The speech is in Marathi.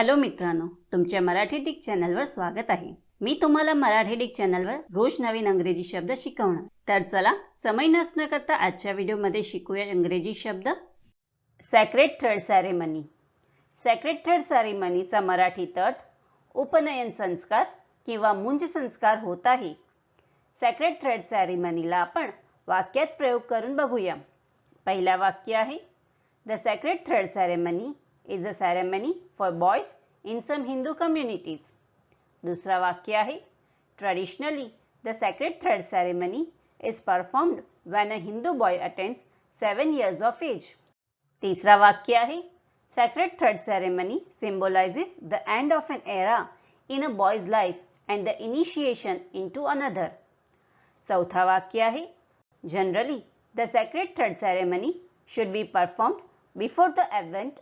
हॅलो मित्रांनो तुमच्या मराठी डिक चॅनलवर स्वागत आहे. मी तुम्हाला मराठी डिक चॅनलवर रोज नवीन अंग्रेजी शब्द शिकवणार. तर चला समय नसणं करता आजच्या व्हिडिओमध्ये शिकूया इंग्रजी शब्द. Sacred thread ceremony sacred thread सॅरेमनीचा मराठीत अर्थ उपनयन संस्कार किंवा मुंज संस्कार होत आहे. सॅक्रेट थ्रेड सॅरेमनीला आपण वाक्यात प्रयोग करून बघूया. पहिला वाक्य आहे the sacred thread ceremony Is a ceremony for boys in some Hindu communities दुसरा वाक्य आहे traditionally the sacred thread ceremony is performed when a Hindu boy attends seven years of age तिसरा वाक्य आहे sacred thread ceremony symbolizes the end of an era in a boy's life and the initiation into another. चौथा वाक्य आहे generally the sacred thread ceremony should be performed before the advent